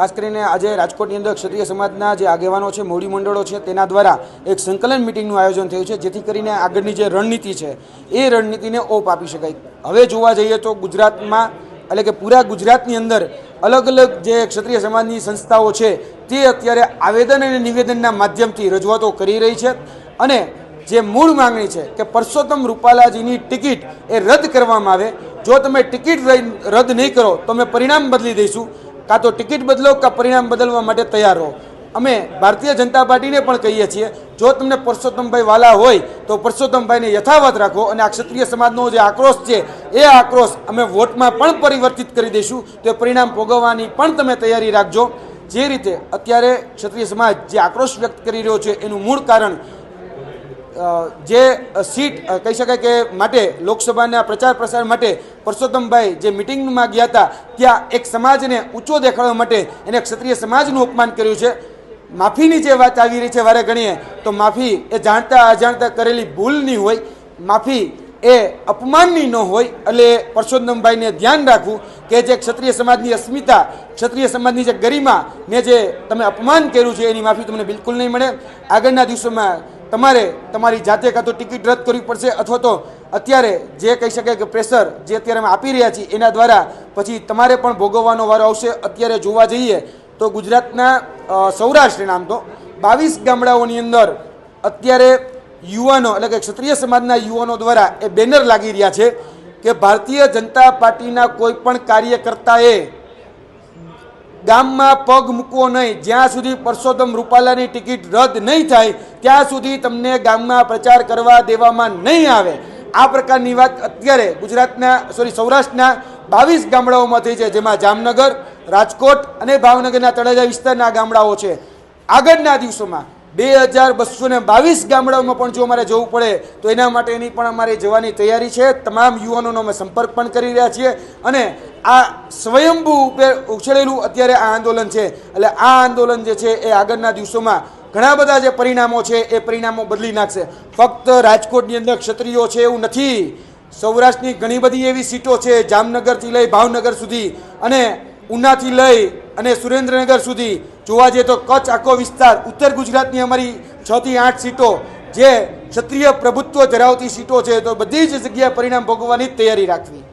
ખાસ કરીને આજે રાજકોટની અંદર ક્ષત્રિય સમાજના જે આગેવાનો છે મોડી મંડળો છે, તેના દ્વારા એક સંકલન મિટિંગનું આયોજન થયું છે, જેથી કરીને આગળની જે રણનીતિ છે, એ રણનીતિને ઓપ આપી શકાય. હવે જોવા જઈએ તો ગુજરાતમાં, એટલે કે પૂરા ગુજરાતની અંદર અલગ અલગ જે ક્ષત્રિય સમાજની સંસ્થાઓ છે, તે અત્યારે આવેદન અને નિવેદનના માધ્યમથી રજૂઆતો કરી રહી છે અને જે મૂળ માંગણી છે કે પરસોત્તમ રૂપાલાજીની ટિકિટ એ રદ કરવામાં આવે. જો તમે ટિકિટ રદ- નહીં કરો, તો અમે પરિણામ બદલી દઈશું. કાં તો ટિકિટ બદલો કાં પરિણામ બદલવા માટે તૈયાર રહો. અમે ભારતીય જનતા પાર્ટીને પણ કહીએ છીએ, જો તમને પરસોત્તમભાઈ વાલા હોય, તો પરસોત્તમભાઈને યથાવત રાખો અને આ ક્ષત્રિય સમાજનો જે આક્રોશ છે, એ આક્રોશ અમે વોટમાં પણ પરિવર્તિત કરી દઈશું. તો એ પરિણામ ભોગવવાની પણ તમે તૈયારી રાખજો. જે રીતે અત્યારે ક્ષત્રિય સમાજ જે આક્રોશ વ્યક્ત કરી રહ્યો છે, એનું મૂળ કારણ જે સીટ કહી શકાય કે માટે, લોકસભાના પ્રચાર પ્રસાર માટે પરસોત્તમભાઈ જે મિટિંગમાં ગયા હતા, ત્યાં એક સમાજને ઊંચો દેખાડવા માટે એને ક્ષત્રિય સમાજનું અપમાન કર્યું છે. માફીની જે વાત આવી રહી છે વારે ગણીએ તો માફી એ જાણતા અજાણતા કરેલી ભૂલની હોય. માફી એ અપમાનની ન હોય, એટલે પરસોત્તમભાઈને ધ્યાન રાખવું કે જે ક્ષત્રિય સમાજની અસ્મિતા, ક્ષત્રિય સમાજની જે ગરિમા ને જે તમે અપમાન કર્યું છે, એની માફી તમને બિલકુલ નહીં મળે. આગળના દિવસોમાં તમારે તમારી જાતે કાં તો ટિકિટ રદ કરવી પડશે અથવા તો અત્યારે જે કહી શકાય કે પ્રેશર જે અત્યારે અમે આપી રહ્યા છીએ એના દ્વારા પછી તમારે પણ ભોગવવાનો વારો આવશે. અત્યારે જોવા જઈએ તો ગુજરાતના સૌરાષ્ટ્ર આમ તો બાવીસ ગામડાઓની અંદર અત્યારે યુવાનો એટલે કે ક્ષત્રિય સમાજના યુવાનો દ્વારા એ બેનર લાગી રહ્યા છે કે ભારતીય જનતા પાર્ટીના કોઈ પણ કાર્યકર્તાએ ગામમાં પગ મૂકવો નહીં. જ્યાં સુધી પરસોત્તમ રૂપાલાની ટિકિટ રદ નહીં થાય, ત્યાં સુધી તમને ગામમાં પ્રચાર કરવા દેવામાં નહીં આવે. આ પ્રકારની વાત અત્યારે ગુજરાતના સોરી સૌરાષ્ટ્રના બાવીસ ગામડાઓમાં થઈ છે, જેમાં જામનગર, રાજકોટ અને ભાવનગરના તળેજા વિસ્તારના ગામડાઓ છે. આગળના દિવસોમાં બે હજાર બસો ને બાવીસ ગામડાઓમાં પણ જો અમારે જવું પડે, તો એના માટેની પણ અમારે જવાની તૈયારી છે. તમામ યુવાનોનો અમે સંપર્ક પણ કરી રહ્યા છીએ અને આ સ્વયંભૂ ઉપર ઉછળેલું અત્યારે આ આંદોલન છે. એટલે આ આંદોલન જે છે એ આગળના દિવસોમાં ઘણા બધા જે પરિણામો છે એ પરિણામો બદલી નાખશે. ફક્ત રાજકોટની અંદર ક્ષત્રિયો છે એવું નથી. સૌરાષ્ટ્રની ઘણી બધી એવી સીટો છે જામનગરથી લઈ ભાવનગર સુધી અને ઉનાથી લઈ અને સુરેન્દ્રનગર સુધી. જોવા જઈએ તો કચ્છ આખો વિસ્તાર, ઉત્તર ગુજરાતની અમારી છ થી આઠ સીટો જે ક્ષત્રિય પ્રભુત્વ ધરાવતી સીટો છે તો બધી જ જગ્યાએ પરિણામ ભોગવવાની તૈયારી રાખવી.